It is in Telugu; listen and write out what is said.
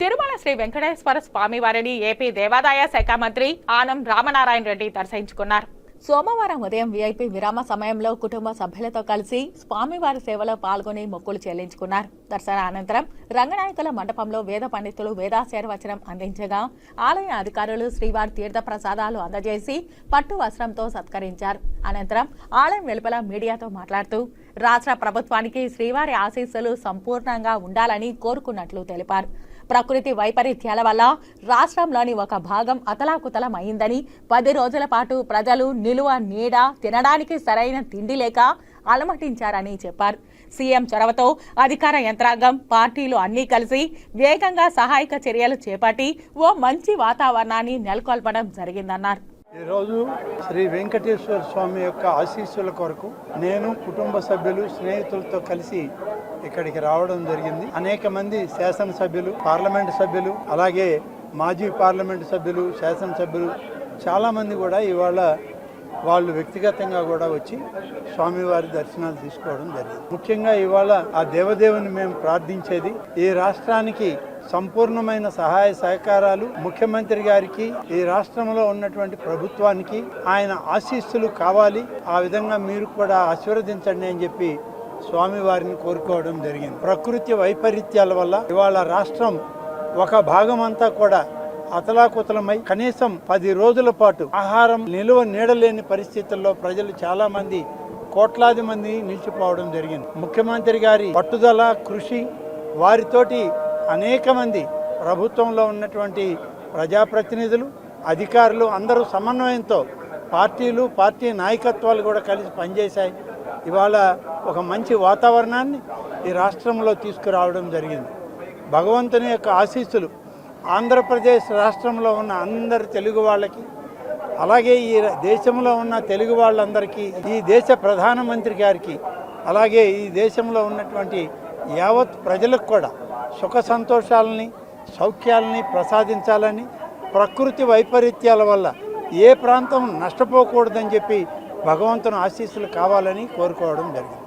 తిరుమల శ్రీ వెంకటేశ్వర స్వామివారిని ఏపీ దేవాదాయ శాఖ మంత్రి ఆనం రామనారాయణ రెడ్డి దర్శించుకున్నారు. సోమవారం ఉదయం వీఐపీ విరామ సమయంలో కుటుంబ సభ్యులతో కలిసి స్వామివారి సేవలో పాల్గొని మొక్కులు చెల్లించుకున్నారు. దర్శన అనంతరం రంగనాయకుల మండపంలో వేద పండితులు వేదాశీర్వచనం అందించగా ఆలయ అధికారులు శ్రీవారి తీర్థ ప్రసాదాలు అందజేసి పట్టు వస్త్రంతో సత్కరించారు. అనంతరం ఆలయం వెలుపల మీడియాతో మాట్లాడుతూ రాష్ట్ర ప్రభుత్వానికి శ్రీవారి ఆశీస్సులు సంపూర్ణంగా ఉండాలని కోరుకున్నట్లు తెలిపారు. ప్రకృతి వైపరీత్యాల వల్ల రాష్ట్రంలోని ఒక భాగం అతలాకుతలం అయిందని పది రోజుల పాటు ప్రజలు నిలువ నీడ తినడానికి సరైన తిండి లేక అలమటించారని చెప్పారు. సీఎం చొరవతో అధికార యంత్రాంగం పార్టీలు అన్నీ కలిసి వేగంగా సహాయక చర్యలు చేపట్టి ఓ మంచి వాతావరణాన్ని నెలకొల్పడం జరిగిందన్నారు. ఈరోజు శ్రీ వెంకటేశ్వర స్వామి యొక్క ఆశీస్సుల కొరకు నేను కుటుంబ సభ్యులు స్నేహితులతో కలిసి ఇక్కడికి రావడం జరిగింది. అనేక మంది శాసనసభ్యులు పార్లమెంట్ సభ్యులు అలాగే మాజీ పార్లమెంట్ సభ్యులు శాసనసభ్యులు చాలామంది కూడా ఇవాళ వాళ్ళు వ్యక్తిగతంగా కూడా వచ్చి స్వామివారి దర్శనాలు తీసుకోవడం జరిగింది. ముఖ్యంగా ఇవాళ ఆ దేవదేవుని మేము ప్రార్థించేది ఈ రాష్ట్రానికి సంపూర్ణమైన సహాయ సహకారాలు ముఖ్యమంత్రి గారికి ఈ రాష్ట్రంలో ఉన్నటువంటి ప్రభుత్వానికి ఆయన ఆశీస్సులు కావాలి. ఆ విధంగా మీరు కూడా ఆశీర్వదించండి అని చెప్పి స్వామివారిని కోరుకోవడం జరిగింది. ప్రకృతి వైపరీత్యాల వల్ల ఇవాళ రాష్ట్రం ఒక భాగం అంతా కూడా అతలాకుతలమై కనీసం పది రోజుల పాటు ఆహారం నిలువ నీడలేని పరిస్థితుల్లో ప్రజలు చాలా మంది కోట్లాది మంది నిలిచిపోవడం జరిగింది. ముఖ్యమంత్రి గారి పట్టుదల కృషి వారితోటి అనేక మంది ప్రభుత్వంలో ఉన్నటువంటి ప్రజాప్రతినిధులు అధికారులు అందరూ సమన్వయంతో పార్టీలు పార్టీ నాయకత్వాలు కూడా కలిసి పనిచేశాయి. ఇవాళ ఒక మంచి వాతావరణాన్ని ఈ రాష్ట్రంలో తీసుకురావడం జరిగింది. భగవంతుని యొక్క ఆశీస్సులు ఆంధ్రప్రదేశ్ రాష్ట్రంలో ఉన్న అందరి తెలుగు వాళ్ళకి అలాగే ఈ దేశంలో ఉన్న తెలుగు వాళ్ళందరికీ ఈ దేశ ప్రధానమంత్రి గారికి అలాగే ఈ దేశంలో ఉన్నటువంటి యావత్ ప్రజలకు కూడా సుఖ సంతోషాలని సౌఖ్యాలని ప్రసాదించాలని ప్రకృతి వైపరీత్యాల వల్ల ఏ ప్రాంతం నష్టపోకూడదని చెప్పి భగవంతుని ఆశీస్సులు కావాలని కోరుకోవడం జరిగింది.